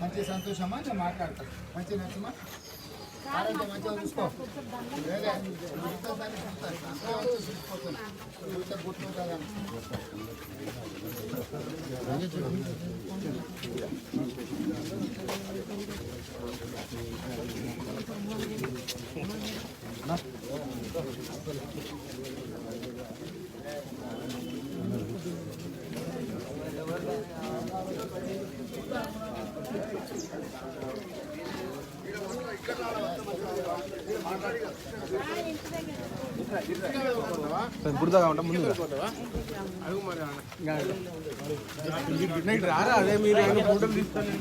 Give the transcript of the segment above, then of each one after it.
మంచి సంతోషమా? నేను మాట్లాడతాను మంచి నచ్చమా? ఆరోగ్యం మంచిగా చూసుకో. లేదే, ఇంకోసారి చూస్తాను. అంతే వచ్చి చూసిపోతాను. చూస్తే గుర్తుంటుందని. బుడదగా ఉంటాం ముందు రారా అదే మీరు ఏమైనా ఫోటోలు తీస్తాను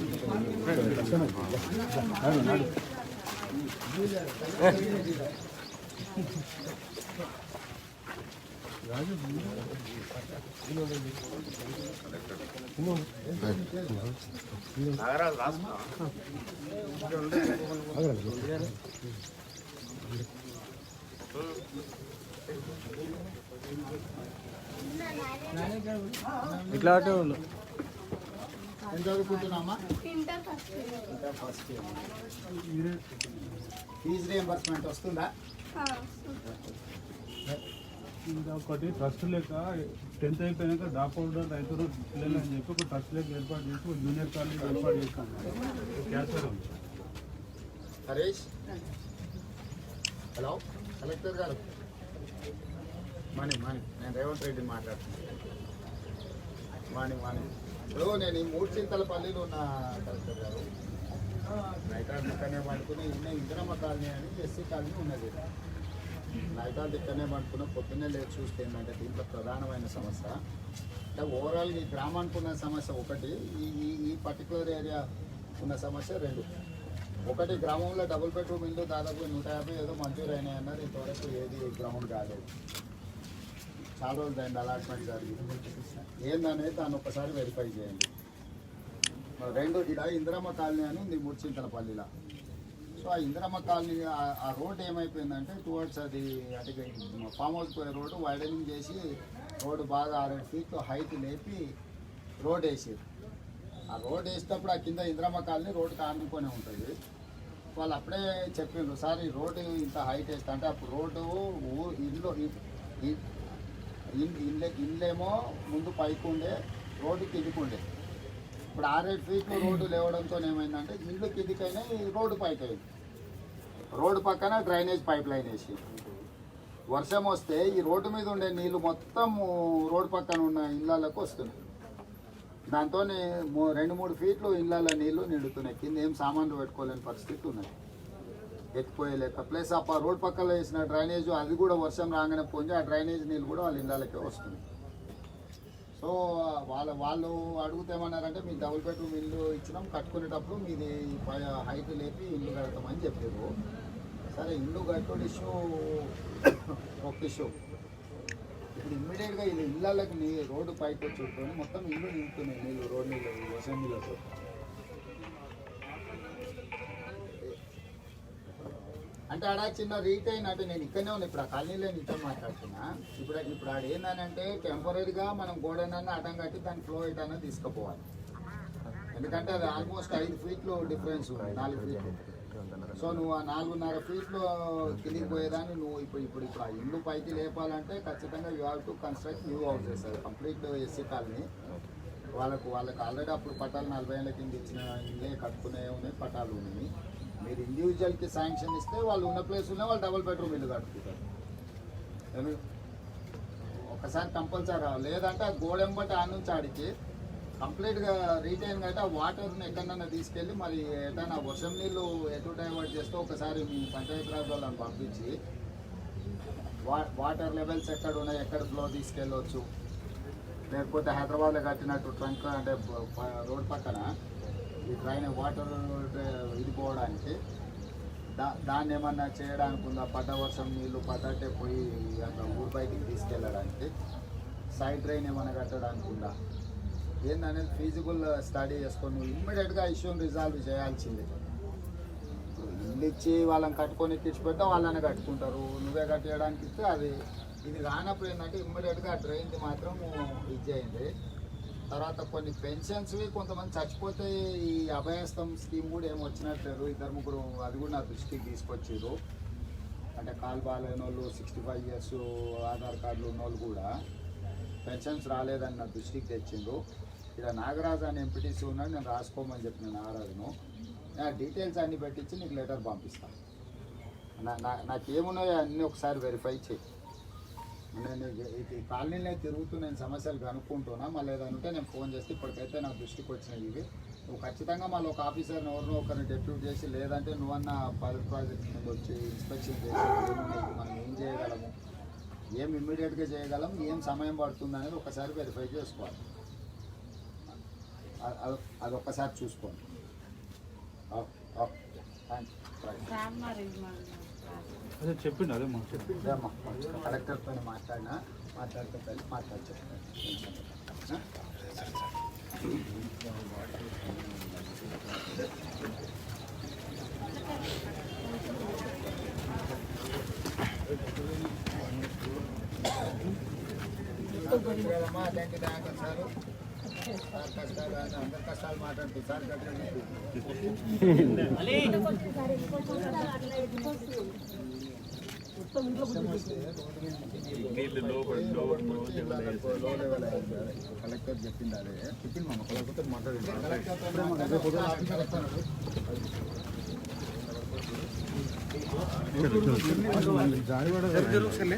ఇట్లా అటే ఉండు ఏం చదువుకుంటున్నామా first inter first year fee reimbursement వస్తుందా? ఒకటి ట్రస్ట్ లేక టెన్త్ అయిపోయాక డ్రాప్ అవుట్ రైతులు పిల్లలు అని చెప్పి ఒక ట్రస్ట్ లేక ఏర్పాటు చేసి ఒక జూనియర్ కాలేజ్ ఏర్పాటు చేస్తాను క్యాన్సర్ హరీష్? హలో? కలెక్టర్ గారు? మణి మణి నేను రేవంత్ రెడ్డి మాట్లాడుతున్నాను మణి మణి ఇప్పుడు నేను ఈ మూడు చింతల పల్లిలో ఉన్న కలెక్టర్ గారు. నైటాల్ దిక్కనే పడుకుని ఇంద్రమ్మ కాలనీ అని ఎస్సీ కాలనీ ఉన్నది. నైటాల్ తిట్టనే పడుకున్నా పొద్దున్నే లేదు చూస్తే ఏంటంటే దీంట్లో ప్రధానమైన సమస్య. అంటే ఓవరాల్ ఈ గ్రామానికి ఉన్న సమస్య ఒకటి ఈ ఈ పర్టికులర్ ఏరియా ఉన్న సమస్య రెండు. ఒకటి గ్రామంలో డబుల్ బెడ్రూమ్ ఇల్లు దాదాపు నూట యాభై ఏదో మంజూరు అయినాయన్నారు ఇంతవరకు ఏది గ్రౌండ్ కాలేదు. చాలా రోజులు అయింది అలాట్మెంట్ జరిగింది. ఏందనేది దాన్ని ఒకసారి వెరిఫై చేయండి. రెండు ఇలా ఇందిరమ్మ కాలనీ అని ఉంది ముడిచింతలపల్లిలో సో ఆ ఇందిరమ్మ కాలనీ ఆ- రోడ్డు రోడ్ ఏమైపోయిందంటే టువర్డ్స్ అది అటు ఫామ్ హౌస్ పోయే రోడ్డు వైడనింగ్ చేసి రోడ్డు బాగా ఆరేడు ఫీట్లు హైట్ లేపి రోడ్ వేసారు ఆ రోడ్ వేసేటప్పుడు ఆ కింద ఇందిరమ్మ కాలనీ రోడ్డుకి ఆనుకొని ఉంటుంది. వాళ్ళు అప్పుడే చెప్పిండ్రు సార్ ఈ రోడ్డు ఇంత హైట్ వేస్తా. అంటే అప్పుడు రోడ్డు ఊ- ఇల్లు ఇల్లు ఇల్లేమో ముందు పైకి ఉండే రోడ్డు కిందికి ఉండే ఇప్పుడు ఆరేడు ఫీట్లు రోడ్డు లేవడంతో ఏమైందంటే ఇల్లు కిందికైనా రోడ్డు పైకి అయింది. రోడ్డు పక్కన డ్రైనేజ్ పైప్ లైన్ వేసి. వర్షం వస్తే ఈ రోడ్డు మీద ఉండే నీళ్ళు మొత్తం రోడ్డు పక్కన ఉన్న ఇళ్ళకు వస్తున్నాయి. దాంతో రెండు మూడు ఫీట్లు ఇళ్ళ నీళ్ళు నిండుతున్నాయి. కింద ఏం సామాన్లు పెట్టుకోలేని పరిస్థితి ఉన్నది. ఎత్తిపోయలేక. ప్లస్ ఆ రోడ్డు రోడ్ పక్కన వేసిన డ్రైనేజ్ అది కూడా వర్షం రాగానే పొంగి ఆ డ్రైనేజ్ నీళ్ళు కూడా వాళ్ళ ఇళ్ళకే వస్తుంది సో వాళ్ళ వాళ్ళు అడుగుతేమన్నారంటే మీకు డబుల్ బెడ్రూమ్ ఇల్లు ఇచ్చినాం కట్టుకునేటప్పుడు మీది హైట్ లేపి ఇల్లు కడతామని చెప్పారు. సరే ఇల్లు కట్టుడు ఇష్యూ ఒక ఇష్యూ ఇప్పుడు ఇమ్మీడియట్గా ఇది ఇళ్ళకి నీ రోడ్డు పైకి వచ్చి మొత్తం ఇల్లు నింపుతున్నాయి నీళ్ళు రోడ్ నీళ్ళు వర్షం నీళ్ళతో అంటే ఆడ చిన్న రీట్ అయినట్టు నేను ఇక్కడనే ఉన్నా ఇప్పుడు ఆ కాలనీలో నీతో మాట్లాడుతున్నా. ఇప్పుడు ఇప్పుడు ఆడ ఏంటంటే టెంపరీగా మనం గోడనన్నా అడ్డం కట్టి దాని ఫ్లో ఇట్ అనేది తీసుకుపోవాలి. ఎందుకంటే అది ఆల్మోస్ట్ ఐదు ఫీట్లు డిఫరెన్స్ ఉంది నాలుగు ఫీట్లు సో నువ్వు ఆ నాలుగున్నర ఫీట్లు కిందికి పోయేదాన్ని నువ్వు ఇప్పుడు ఇప్పుడు ఇప్పుడు ఆ ఇల్లు పైకి లేపాలంటే ఖచ్చితంగా you have to construct new houses అది కంప్లీట్ ఎస్సీ కాలనీ. వాళ్ళకు వాళ్ళకి ఆల్రెడీ అప్పుడు పట్టాలు నలభై ఏళ్ళ కింద ఇచ్చిన ఇల్లే కట్టుకునే ఉన్నాయి పట్టాలు ఉన్నాయి. మీరు ఇండివిజువల్కి శాంక్షన్ ఇస్తే వాళ్ళు ఉన్న ప్లేస్లోనే వాళ్ళు డబుల్ బెడ్రూమ్ ఇల్లు కట్టుకుంటారు. ఒకసారి కంపల్సరీ లేదంటే ఆ గోడెంబటి ఆ నుంచి ఆడికి కంప్లీట్గా రీటైన్ అయితే ఆ వాటర్ని ఎక్కడన్నా తీసుకెళ్ళి మరి ఎటైనా వర్షం నీళ్ళు ఎటు డైవర్ట్ చేస్తే ఒకసారి మీ పంచాయతీరాజ్ వాళ్ళని పంపించి వా వాటర్ లెవెల్స్ ఎక్కడ ఉన్నాయి ఎక్కడ ఫ్లో తీసుకెళ్ళవచ్చు లేకపోతే హైదరాబాద్లో కట్టినట్టు ట్రంక్ అంటే రోడ్ పక్కన ఈ డ్రైన్ వాటర్ ఇది పోవడానికి దా దాన్ని ఏమన్నా చేయడానికి ఉందా? పడ్డ వర్షం నీళ్ళు పడ్డట్టే పోయి అక్కడ ఊరు బయటికి తీసుకెళ్ళడానికి సైడ్ డ్రైన్ ఏమైనా కట్టడానికి ఉందా? ఏందనేది ఫీజిబుల్ స్టడీ చేసుకొని నువ్వు ఇమ్మీడియట్గా ఇష్యూని రిజాల్వ్ చేయాల్సిందే. ఇల్లు ఇచ్చి వాళ్ళని కట్టుకొని ఇచ్చి వాళ్ళని కట్టుకుంటారు. నువ్వే కట్టేయడానికి ఇస్తే అది ఇది రానప్పుడు ఏంటంటే ఇమ్మీడియట్గా ఆ డ్రైన్ది మాత్రం ఇది చేయండి. తర్వాత కొన్ని పెన్షన్స్వి కొంతమంది చచ్చిపోతే ఈ అభయస్థం స్కీమ్ కూడా ఏమి వచ్చినట్లేదు. ఇద్దరు ముగ్గురు అది కూడా నా దృష్టికి తీసుకొచ్చారు అంటే కాలు బాగాలేని వాళ్ళు సిక్స్టీ ఫైవ్ ఇయర్స్ ఆధార్ కార్డులు ఉన్న వాళ్ళు కూడా పెన్షన్స్ రాలేదని నా దృష్టికి తెచ్చిండ్రు. ఇక్కడ నాగరాజు అని ఎంపీటీసీ ఉన్నాడు నేను రాసుకోమని చెప్పిన నాగరాజును. నా డీటెయిల్స్ అన్ని పెట్టించి నీకు లెటర్ పంపిస్తాను నా నా- నాకేమున్నాయో అన్నీ ఒకసారి వెరిఫై చేయి. నేను ఈ కాలనీలో తిరుగుతూ నేను సమస్యలు కనుక్కుంటున్నా మళ్ళీ ఏదంటే ఉంటే నేను ఫోన్ చేస్తే ఇప్పటికైతే నాకు దృష్టికి వచ్చినాయి ఇవి. నువ్వు ఖచ్చితంగా మళ్ళీ ఒక ఆఫీసర్ని ఎవరినో ఒకరిని డెప్యూట్ చేసి లేదంటే నువ్వన్న పైలట్ ప్రాజెక్ట్ వచ్చి ఇన్స్పెక్షన్ చేసి మనం ఏం చేయగలము? ఏం ఇమ్మీడియట్గా చేయగలం? ఏం సమయం పడుతుంది అనేది ఒకసారి వెరిఫై చేసుకోవాలి. అది ఒక్కసారి చూసుకోండి. ఓకే. ఓకే థ్యాంక్ యూ అదే చెప్పిండు అదే మా ఇదే అమ్మా కలెక్టర్తో మాట్లాడినా మాట్లాడితే తల్లి మాట్లాడి చెప్తాను అలాంటి దాకా సార్ సార్ సార్ కట్టండి కలెక్టర్ చెప్పింది అదే. చెప్పింది మా కలెక్టర్ మాట్లాడింది. ఉంది